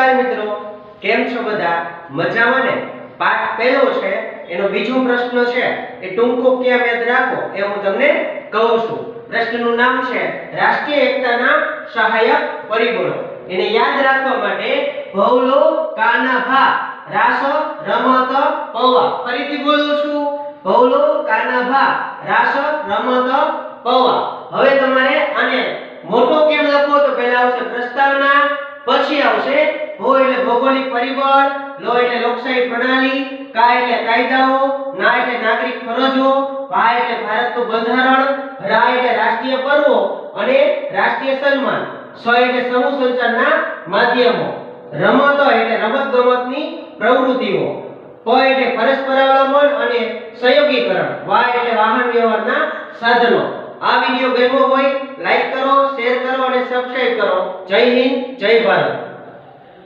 નમસ્કાર મિત્રો. કેમ છો બધા? મજામાં ને? પાઠ પહેલો છે, એનો બીજો પ્રશ્ન છે, એ ટૂંકો ક્યાં યાદ રાખો, એ હું તમને કહું છું. પ્રશ્નનું નામ છે, રાષ્ટ્રીય એકતાના સહાયક પરિબળો. એને યાદ રાખવા માટે ભવલો કાનાભા, રાસ રમત પૌવા. ફરીથી બોલું છું. ભવલો કાનાભા, રાસ રમત પૌવા. હવે તમારે આને મોટો કેમ લખવો તો પહેલા આવશે પ્રસ્તાવના, પછી આવશે ભૌગોલિક પરિબળ, લો એટલે લોકશાહી પ્રણાલી, કા એટલે કાયદાઓ, ના એટલે નાગરિક ફરજો, ભા એટલે ભારતનું બંધારણ, રા એટલે રાષ્ટ્રીય પર્વો અને રાષ્ટ્રીય સન્માન. સ એટલે સમૂહ સંચારના માધ્યમો. રમતો એટલે રમત ગમતની પ્રવૃત્તિઓ. પ એટલે પરસ્પર અને સહયોગીકરણ વા એટલે વાહન વ્યવહારના સાધનો. આ વિડિયો ગમ્યો હોય, લાઈક કરો, શેર કરો અને સબસ્ક્રાઇબ કરો. જય હિન્દ, જય ભારત.